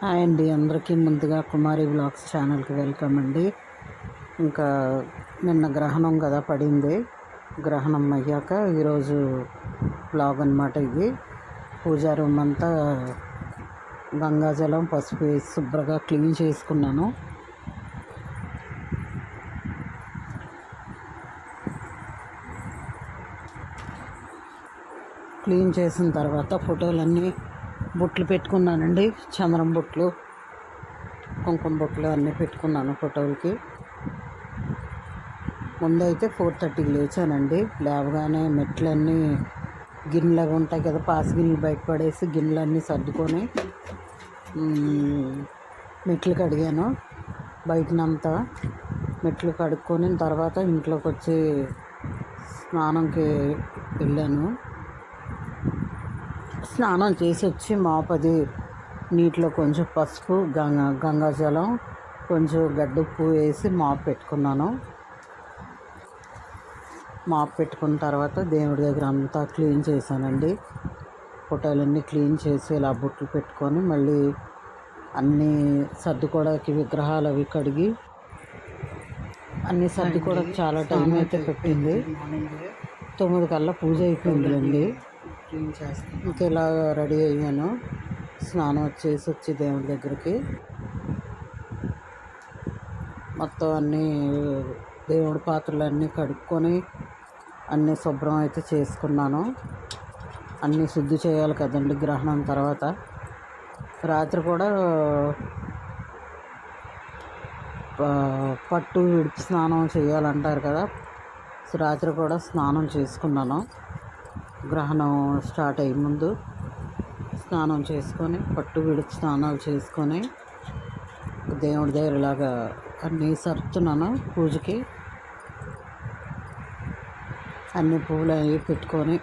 Hi అండి అందరికీ ముందుగా కుమారి బ్లాగ్స్ ఛానల్కి వెల్కమ్ అండి. ఇంకా నిన్న గ్రహణం కదా పడింది. గ్రహణం అయ్యాక ఈరోజు బ్లాగ్ అనమాట ఇది. పూజా రూమ్ అంతా గంగాజలం పసుపు వేసి శుభ్రంగా క్లీన్ చేసుకున్నాను. క్లీన్ చేసిన తర్వాత ఫోటోలన్నీ బొట్లు పెట్టుకున్నానండి. చంద్రం బొట్లు కుంకుమ బొట్లు అన్నీ పెట్టుకున్నాను ఫోటోలకి. ముందైతే ఫోర్ థర్టీకి లేచానండి. లేవగానే మెట్లన్నీ గిన్నెలు ఉంటాయి కదా పాస్ గిన్నెలు బయట పడేసి గిన్నెలన్నీ సర్దుకొని మెట్లు కడిగాను. బయటనంతా మెట్లు కడుక్కొని తర్వాత ఇంట్లోకి వచ్చి స్నానంకి వెళ్ళాను. స్నానం చేసి వచ్చి మాపది నీటిలో కొంచెం పసుపు గంగా గంగాజలం కొంచెం గడ్డుప్పు వేసి మాపు పెట్టుకున్నాను. మాపు పెట్టుకున్న తర్వాత దేవుడి దగ్గర అంతా క్లీన్ చేశానండి. ఫోటోలన్నీ క్లీన్ చేసి ఇలా బుట్లు పెట్టుకొని మళ్ళీ అన్నీ సర్దుకోవడానికి విగ్రహాలు అవి కడిగి అన్నీ సర్దుకోవడానికి చాలా టైం అయితే పెట్టింది. తొమ్మిది కల్లా పూజ అయిపోయిందండి ఇంక ఇలా రెడీ అయ్యాను. స్నానం వచ్చేసి వచ్చి దేవుడి దగ్గరికి. మొత్తం అన్నీ దేవుడి పాత్రలు అన్నీ కడుక్కొని అన్నీ శుభ్రం అయితే చేసుకున్నాను. అన్నీ శుద్ధి చేయాలి కదండి గ్రహణం తర్వాత. రాత్రి కూడా పట్టు విడిపి స్నానం చేయాలంటారు కదా. రాత్రి కూడా స్నానం చేసుకున్నాను. గ్రహణం స్టార్ట్ అయ్యే ముందు స్నానం చేసుకొని పట్టు విడిచి స్నానాలు చేసుకొని దేవుడి దగ్గర ఇలాగా అన్నీ సర్దుతున్నాను పూజకి. అన్ని పువ్వులు అవి పెట్టుకొని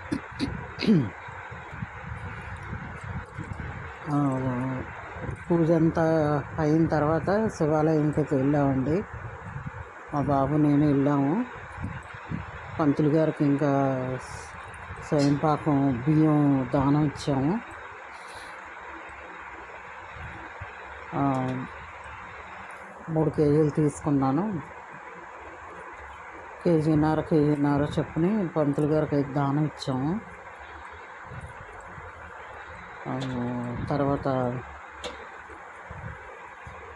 పూజ అంతా అయిన తర్వాత శివాలయంకి అయితే వెళ్ళామండి. మా బాబు నేను వెళ్ళాము. పంతులు గారికి ఇంకా స్వయం పాకం బియ్యం దానం ఇచ్చాము. మూడు కేజీలు తీసుకున్నాను. కేజీన్నర కేజీన్నర చొప్పుని పంతులు గారికి అయితే దానం ఇచ్చాము. తర్వాత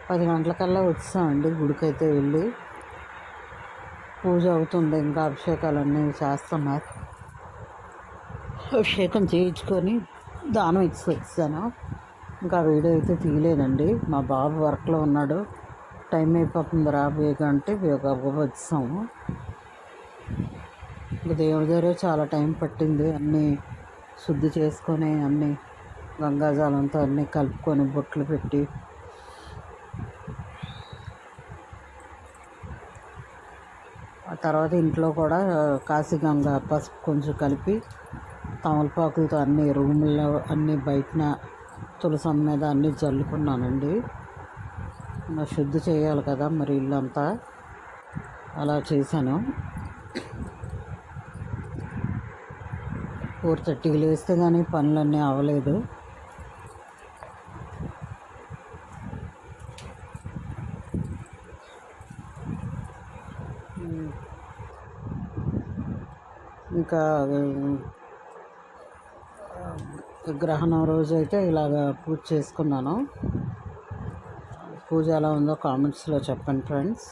పది గంటలకల్లా వచ్చామండి గుడికి అయితే వెళ్ళి. పూజ అవుతుంది ఇంకా అభిషేకాలన్నీ చేస్తున్నారు. అభిషేకం చేయించుకొని దానం ఇచ్చి వచ్చాను ఇంకా వీడియో అయితే తీయలేదండి. మా బాబు వర్క్లో ఉన్నాడు. టైం అయిపోతుంది రా బేగ అంటే బేగ వచ్చాము ఇంకా దేవుడి దగ్గర చాలా టైం పట్టింది. అన్నీ శుద్ధి చేసుకొని అన్నీ గంగాజలంతో అన్నీ కలుపుకొని బొట్లు పెట్టి ఆ తర్వాత ఇంట్లో కూడా కాశీగంగా పసుపు కొంచెం కలిపి తమలపాకులతో అన్ని రూముల్లో అన్ని బయటన తులసం మీద అన్నీ జల్లుకున్నానండి. ఇంకా శుద్ధి చేయాలి కదా మరి ఇల్లంతా. అలా చేశాను. ఫోర్ థర్టీకి లేస్తే కానీ పనులన్నీ అవ్వలేదు. ఇంకా గ్రహణం రోజు అయితే ఇలాగ పూజ చేసుకున్నాను. పూజ ఎలా ఉందో కామెంట్స్లో చెప్పండి ఫ్రెండ్స్.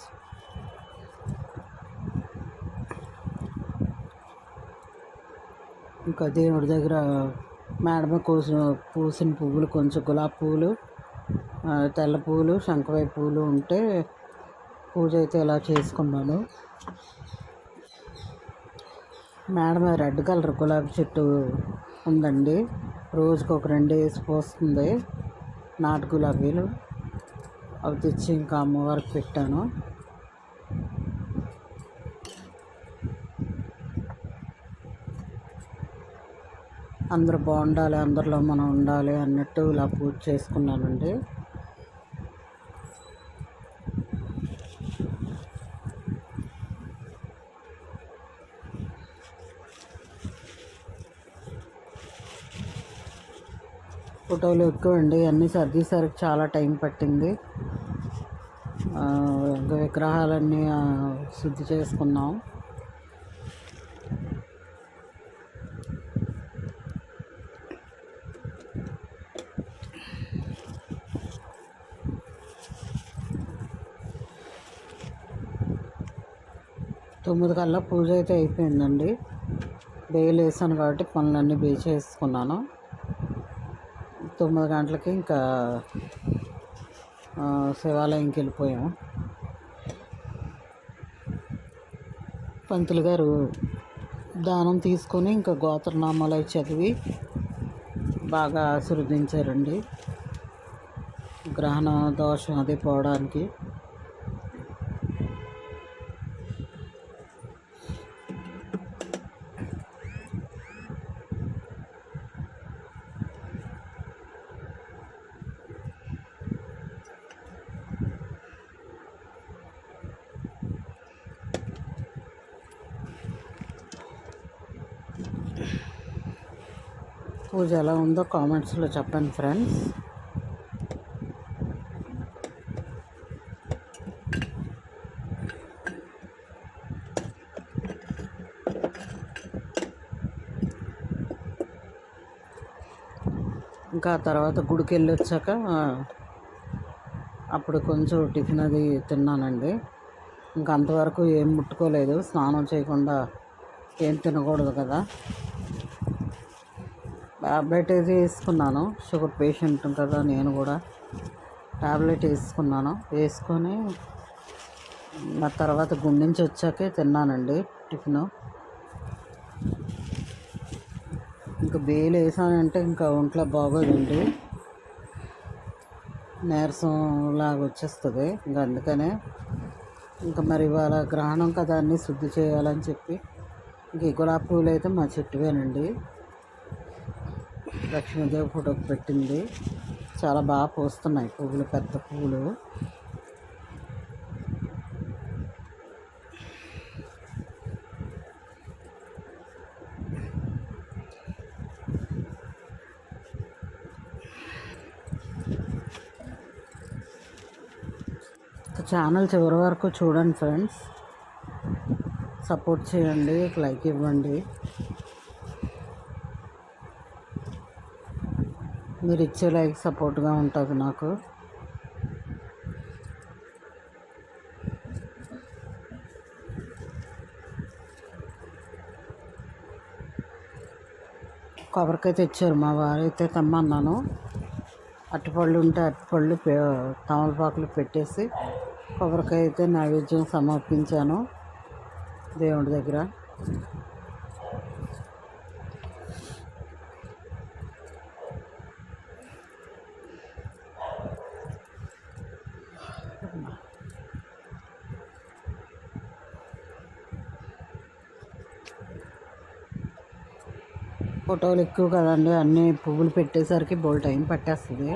ఇంకా దేవుడి దగ్గర మేడమ కోసిన పూసిన పువ్వులు కొంచెం గులాబీ పువ్వులు తెల్ల పువ్వులు శంకవై పువ్వులు ఉంటే పూజ అయితే ఇలా చేసుకున్నాను. మేడం రెడ్ కలర్ గులాబీ చెట్టు ఉందండి. రోజుకు ఒక రెండు వేసి పోస్తుంది. నాటు గులాబీలు. అవి తెచ్చి ఇంకా అమ్మవారికి పెట్టాను. అందరూ బాగుండాలి అందరిలో మనం ఉండాలి అన్నట్టు ఇలా పూజ చేసుకున్నానండి. ఫోటోలు ఎక్కువ అండి అన్నీ సర్దేసరికి చాలా టైం పట్టింది. ఇంకా విగ్రహాలన్నీ శుద్ధి చేసుకున్నాం. తొమ్మిది కల్లా పూజ అయితే అయిపోయిందండి. బేలు వేసాను కాబట్టి పనులన్నీ బే చేసుకున్నాను. తొమ్మిది గంటలకి ఇంకా శివాలయంకి వెళ్ళిపోయాం. పంతులు గారు దానం తీసుకొని ఇంకా గోత్రనామాలు అవి చదివి బాగా ఆశీర్వదించారండి. గ్రహణ దోషం అది పోవడానికి. పూజ ఎలా ఉందో కామెంట్స్లో చెప్పండి ఫ్రెండ్స్. ఇంకా తర్వాత గుడికి వెళ్ళి వచ్చాక అప్పుడు కొంచెం టిఫిన్ అది తిన్నానండి. ఇంకా అంతవరకు ఏం ముట్టుకోలేదు స్నానం చేయకుండా ఏం తినకూడదు కదా. ట్యాబ్లెట్ అయితే వేసుకున్నాను. షుగర్ పేషెంట్ కదా నేను కూడా. ట్యాబ్లెట్ వేసుకున్నాను. వేసుకొని నా తర్వాత గుండె నుంచి వచ్చాకే తిన్నానండి టిఫిన్. ఇంకా బేలు వేసానంటే ఇంకా ఒంట్లో బాగోదండి. నీరసం లాగా వచ్చేస్తుంది. ఇంకా అందుకనే ఇంకా మరి ఇవాళ గ్రహణం కదా అన్నీ శుద్ధి చేయాలని చెప్పి. ఇంక ఈ గులాబీ పువ్వులు అయితే మా చెట్టువేనండి. లక్ష్మీదేవి ఫోటోకి పెట్టింది. చాలా బాగా పూస్తున్నాయి పువ్వులు పెద్ద పువ్వులు. ఛానల్ చివరి వరకు చూడండి ఫ్రెండ్స్. సపోర్ట్ చేయండి లైక్ ఇవ్వండి. మీరు ఇచ్చే లైక్ సపోర్ట్గా ఉంటుంది నాకు. కొబ్బరికాయ తెచ్చారు మా వారైతే తెమ్మన్నాను. అరటిపళ్ళు ఉంటే అరటిపళ్ళు తమలపాకులు పెట్టేసి కొబ్బరికాయ అయితే నైవేద్యం సమర్పించాను దేవుడి దగ్గర. ఫోటోలు ఎక్కువ కదండి అన్ని పువ్వులు పెట్టేసరికి బోల్ టైం పట్టేస్తుంది.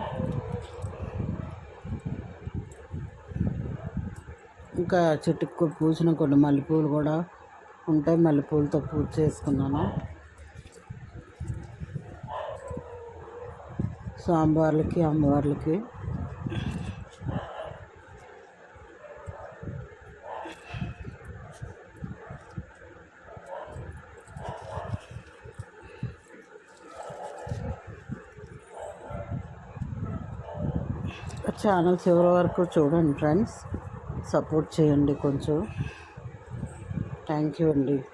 ఇంకా చెట్టుకు పూసిన కొన్ని మల్లెపూలు కూడా ఉంటాయి మల్లెపూలతో పూజ చేసుకున్నాను. స్వామివార్లకి అమ్మవార్లకి. ఛానల్ చివరి వరకు చూడండి ఫ్రెండ్స్ సపోర్ట్ చేయండి కొంచెం. థ్యాంక్ యూ అండి.